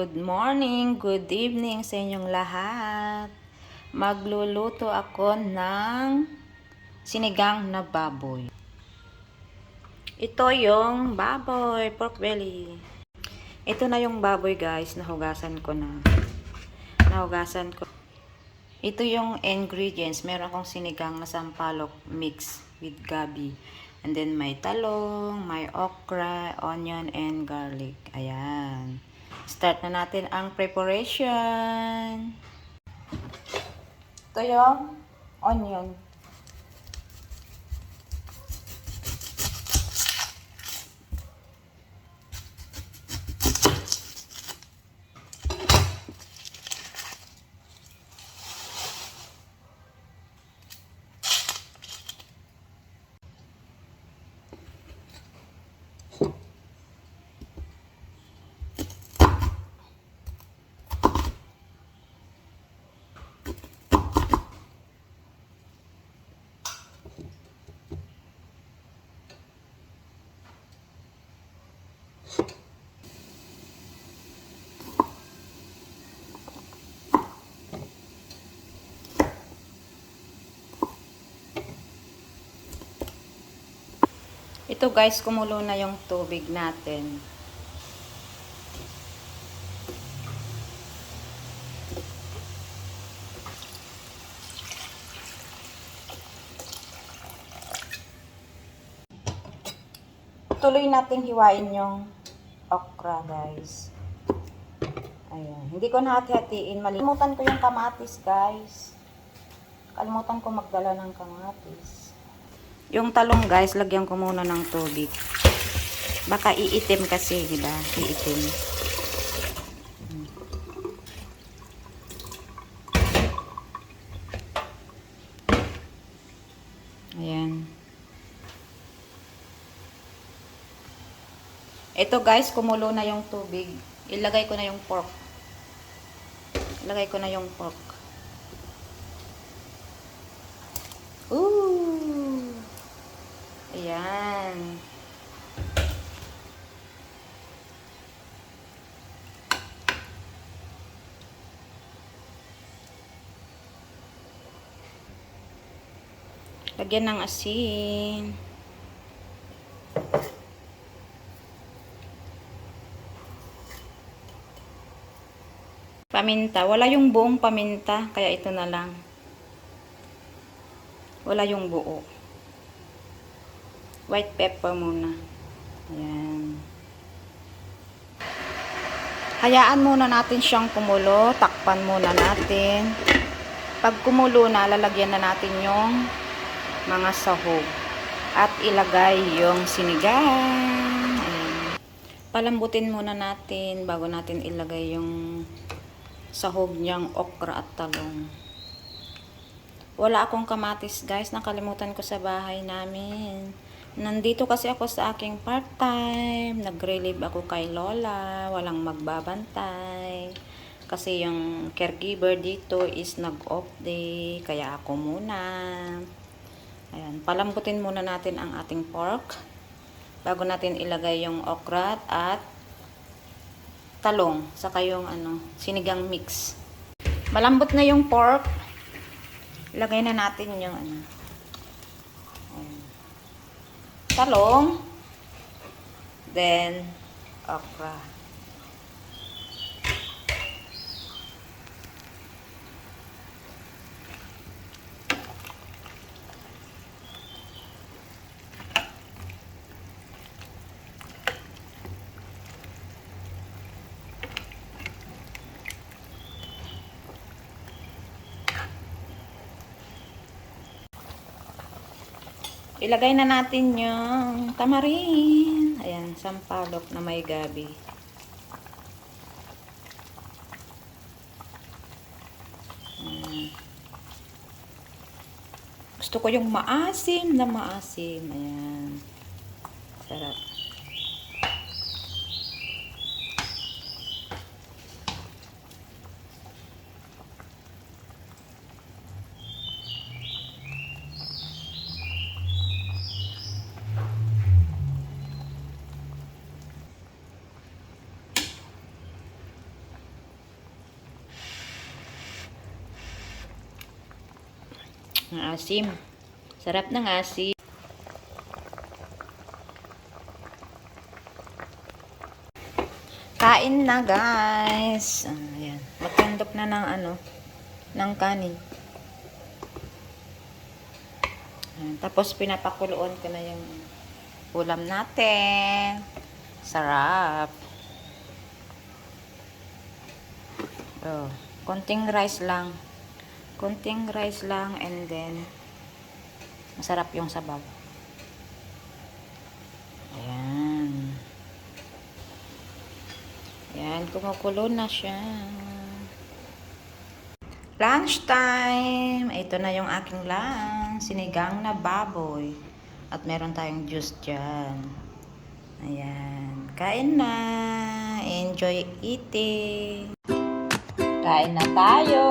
Good morning, good evening sa inyong lahat. Magluluto ako ng sinigang na baboy. Ito yung baboy, pork belly. Ito na yung baboy guys, nahugasan ko na. Nahugasan ko. Ito yung ingredients. Meron akong sinigang na sampalok mix with gabi. And then may talong, may okra, onion, and garlic. Ayan. Start na natin ang preparation. Ito yung onion. Ito guys, kumulo na yung tubig natin. Tuloy nating hiwain yung okra guys. Ayan. Hindi ko nahati-hatiin. Malimutan ko yung kamatis guys. Kalimutan ko magdala ng kamatis. Yung talong guys, lagyan ko muna ng tubig. Baka iitim kasi, di ba? Iitim. Ayan. Ito guys, kumulo na yung tubig. Ilagay ko na yung pork. Ilagay ko na yung pork. Ooh! Ayan. Lagyan ng asin. Paminta. Wala yung buong paminta, kaya ito na lang. Wala yung buo. White pepper muna. Ayan. Hayaan muna natin siyang kumulo. Takpan muna natin. Pag kumulo na, lalagyan na natin yung mga sahog. At ilagay yung sinigang. Ayan. Palambutin muna natin bago natin ilagay yung sahog niyang okra at talong. Wala akong kamatis guys. Nakalimutan ko sa bahay namin. Nandito kasi ako sa aking part-time. Nag-relieve ako kay Lola. Walang magbabantay. Kasi yung caregiver dito is nag-off day. Kaya ako muna. Ayan. Palambutin muna natin ang ating pork. Bago natin ilagay yung okra at talong. Saka yung ano, sinigang mix. Malambot na yung pork. Ilagay na natin yung ano. Ayan. Talong. Then, okra. Ilagay na natin yung tamarin. Ayan, sampalok na may gabi. Ayan. Gusto ko yung maasim na maasim. Ayan. Sarap. Ang asim. Sarap ng asim. Kain na guys. Ayan. Magkandok na ng ano, ng kanin. Ayan. Tapos pinapakuluan ko na yung ulam natin. Sarap. Oh, konting rice lang. Konting rice lang and then masarap yung sabaw. Ayan. Ayan, kumukulo na siya. Lunch time! Ito na yung aking lunch. Sinigang na baboy. At meron tayong juice dyan. Ayan. Kain na. Enjoy eating. Kain na tayo.